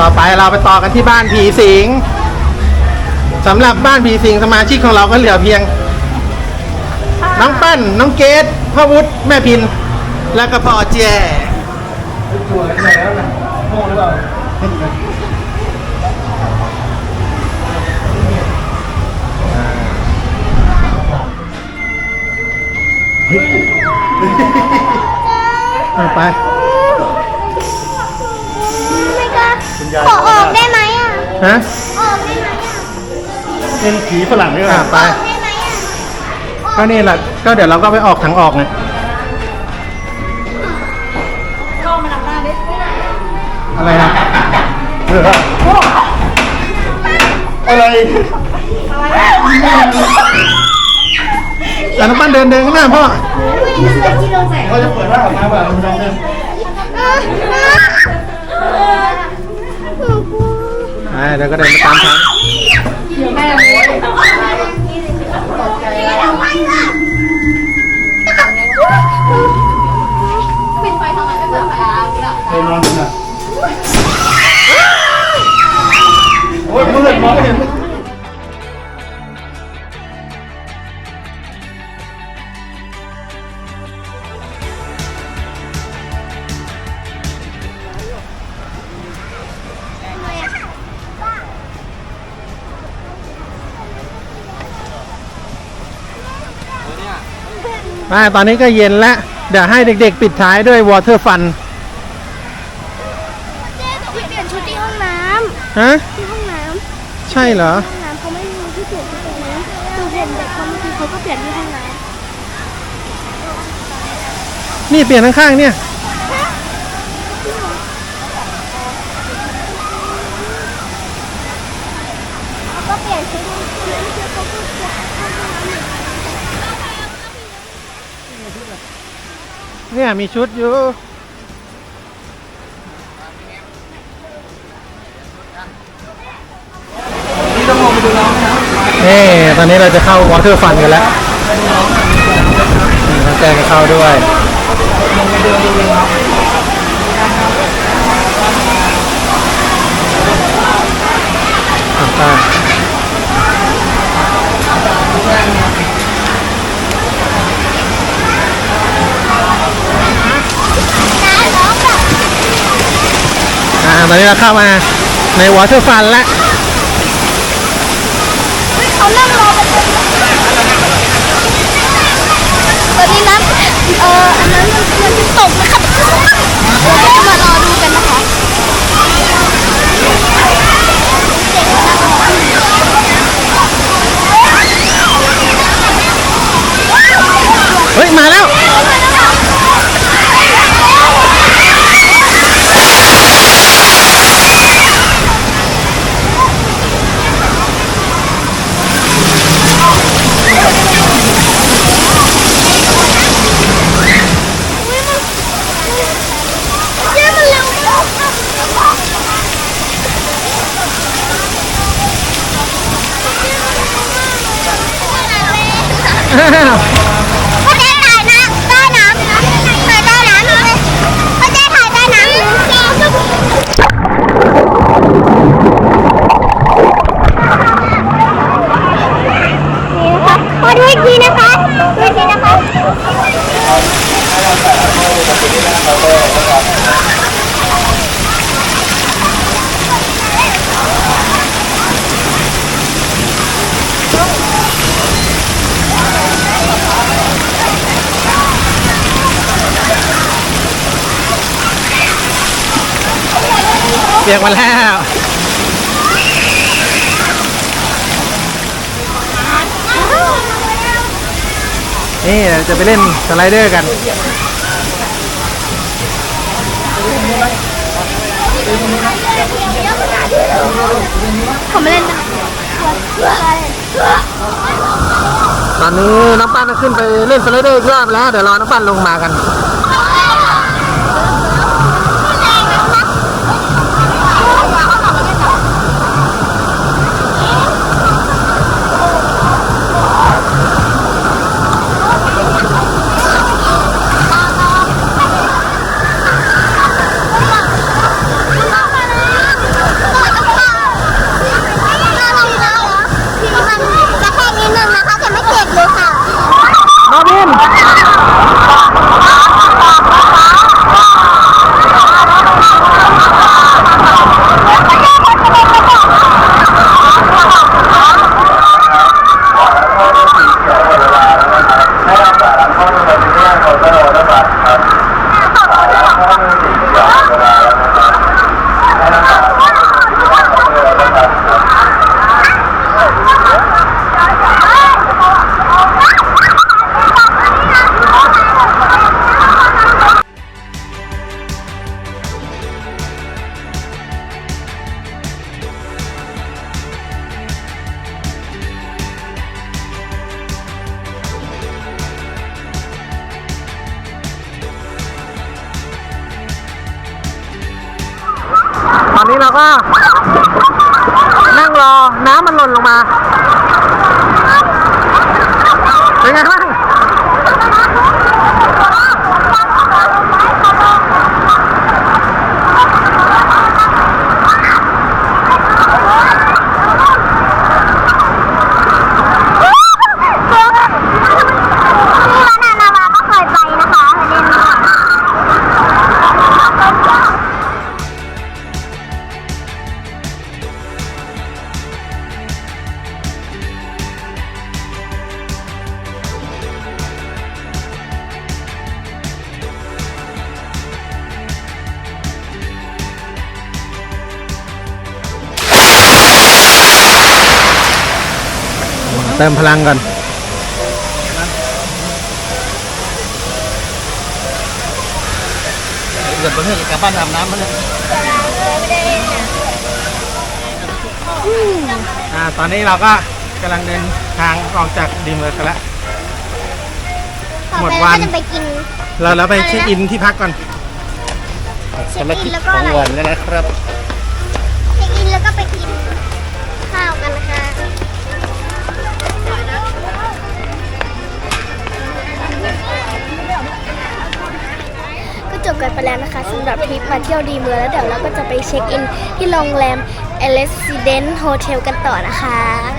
ต่อไปเราไปต่อกันที่บ้านผีสิงสำหรับบ้านผีสิงสมาชิกของเราก็เหลือเพียง น้องปั้นน้องเกดพ่อวุฒิแม่พิน แล้วก็พ่อแจตัวกันไปแล้วนะโง่หรือเปล่าเอาไป ยายขอออกได้ไหมอะ ฮะออกได้ไหมอะเป็นผีฝรั่งด้วยอะกันไป ออกได้ไหมอะก็นี่แหละก็เดี๋ยวเราก็ไปออกทางออกไงก็มานำหน้าดิอะไรนะเอออะไรแต่น้องปั้นเดินเดินข้างหน้าพ่อที่เราใส่เขาจะเปิดร่างออกมาแบบคุณจำได้อ่า เดี๋ยวก็เดินไปตามทางปิดไฟทำไมไม่เปิดไฟอะเคยนอนกันอะโอ้ยมืดมองไม่เห็น อ่าตอนนี้ก็เย็นแล้ว เดี๋ยวให้เด็กๆ ปิดท้ายด้วยวอเตอร์ฟันเจ๊ต้องไปเปลี่ยนชุดที่ห้องน้ฮะำที่ห้องน้ใช่เหรอำห้องน้ำเขาไม่มีที่เปลี่ยนชุดตรงนี้หนูเห็นเด็กเขาเมื่อกี้เขาก็เปลี่ยนที่ห้องน้นี่เปลี่ยนข้างๆเนี่ยำเขาก็เปลี่ยนชุดที่เขาก็เปลี่ยนห้องน้ำ เนี่ยมีชุดอยู่นี่ ตอนนี้เราจะเข้าวอเตอร์ฟันกันแล้วน้องแจงก็เข้าด้วยอะไป ตอนนี้เราเข้ามาในวอเตอร์ฟันแล้วเขานั่งรอไปตอนนี้นะเอออันนั้นมันจะตกนะครับเราจะมารอดูกันนะ 嘿嘿嘿 เปียกมาแล้วนี่จะไปเล่นสไลเดอร์กันผมไม่เล่นนะตอนนี้น้องปั้นขึ้นไปเล่นสไลเดอร์อีกรอบแล้ว เดี๋ยวรอน้องปั้นลงมากัน เราก็ นั่งรอน้ำมันหล่นลงมา เป็นไงบ้าง เติมพลังก่อนเกิดประเทศกลับบ้านอาบน้ำมันเลยอ่าตอนนี้เราก็กำลังเดินทางออกจากดีมเวิร์กกันแล้วต่อหมดไปวัเรานก็จะไปกิน เราเราไปเช็คอินที่พักก่อนเช็คอินแล้วก็ขออะงไรหวานแล้วนะครับ เช็คอินแล้วก็ไปกิน จบกันไปแล้วนะคะสำหรับทริปมาเที่ยวดีเมืองแล้วเดี๋ยวเราก็จะไปเช็คอินที่โรงแรม e l e s i d e n t Hotel กันต่อนะคะ